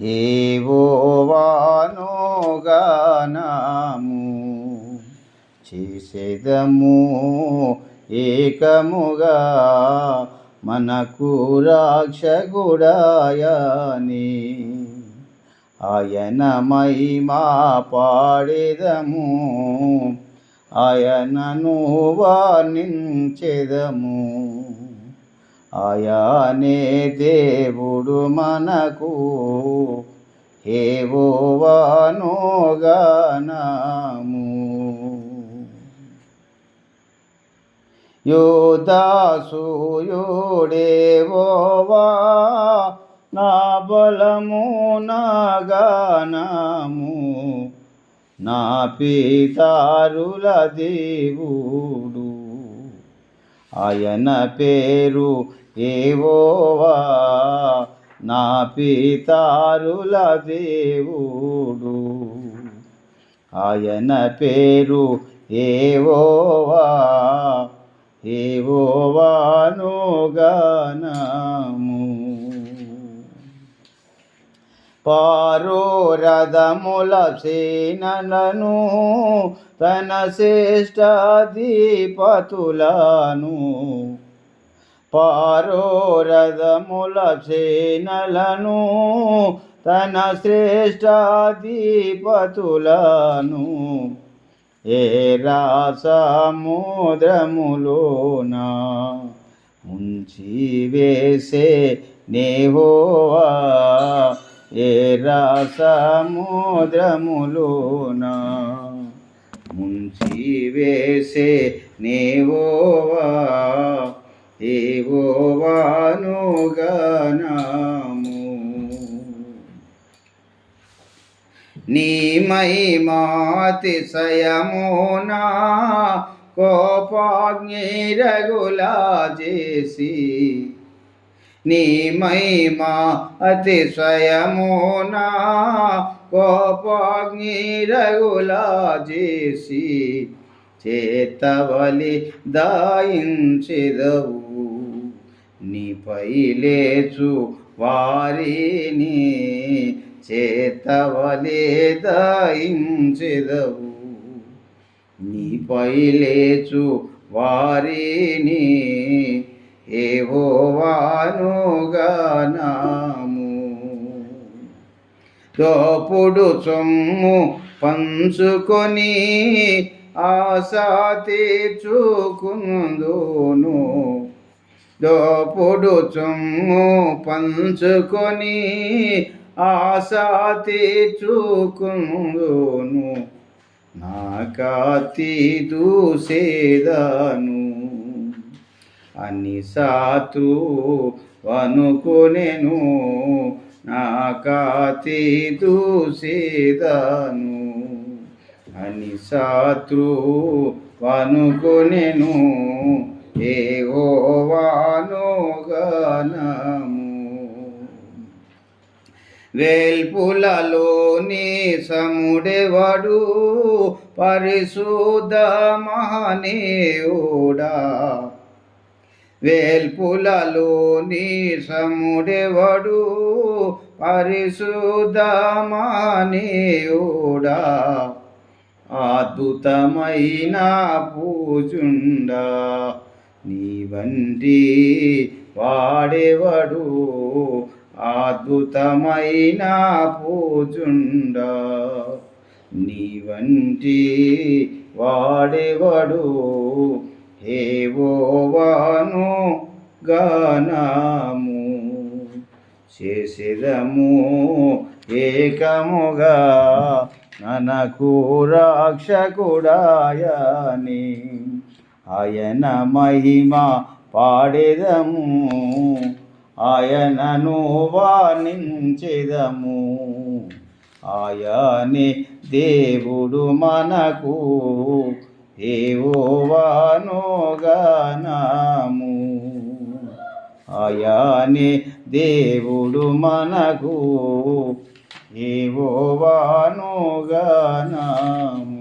ఏవోవానోగానాము చేసేదము ఏకముగా మనకు రాక్షగుడాయని ఆయన మహిమా పాడేదము ఆయనను వర్ణించెదము. ఆయానే దేవుడు మనకు. హేవోవానోగానము యోదాసుయోడేవోవా నా బలము నా గానము నా పితారుల దేవుడు ఆయన పేరు ఏవోవా? నా పితారుల దేవుడు. ఆయన పేరు ఏవోవా? ఏవోవాను గానము. పారోరథముల సేనను తన శ్రేష్టాధిపతులను పారోరథముల సేనలను తన శ్రేష్టాధిపతులను ఏ రాసముద్రములోనా ముంచి వేసే నేహోవా ఏ రాసముద్రములోన ముంచి వేసే నేవోవా ఏవోవాను గానము నీ కోపాగ్ని కోపాగ్నిరగులా చేసి నీ మహిమా అతిశయమునా కోపాగ్నిరగులా చేసి చేతవలి దాయించెదవు. నీపై లేచు వారిని చేతవలే దాయించెదవు. నీపై లేచు వారిని ఏవోవానుగానాము దోపుడు సొమ్ము పంచుకొని ఆశా తీర్చుకుందును దోపుడు చొమ్ము పంచుకొని ఆశా తీర్చుకుందును నా కాతి దూసేదను అని సాతు వనుకొనెను నా కాతి దూసేదను అని సాతు వనుకొనెను ఏవోవాను వానోగనము వేల్పులలోని సముడెవడు పరిశుద్ధ మహనేవుడా వేల్పులలోని సముడెవడు? పరిశుద్ధ అద్భుతమైన పూజుండ. నీ వంటి వాడేవాడు? అద్భుతమైన పూజుండ. నీ వంటి వాడేవాడు? ఏవోవాను గానము చేసేదము ఏకముగా ననకు రాక్షకుడాయని ఆయన మహిమ పాడేదము ఆయనను వాణించెదము ఆయనే దేవుడు మనకు ఏవోవానోగానము ఆయనే దేవుడు మనకు. ఏవోవానోగానము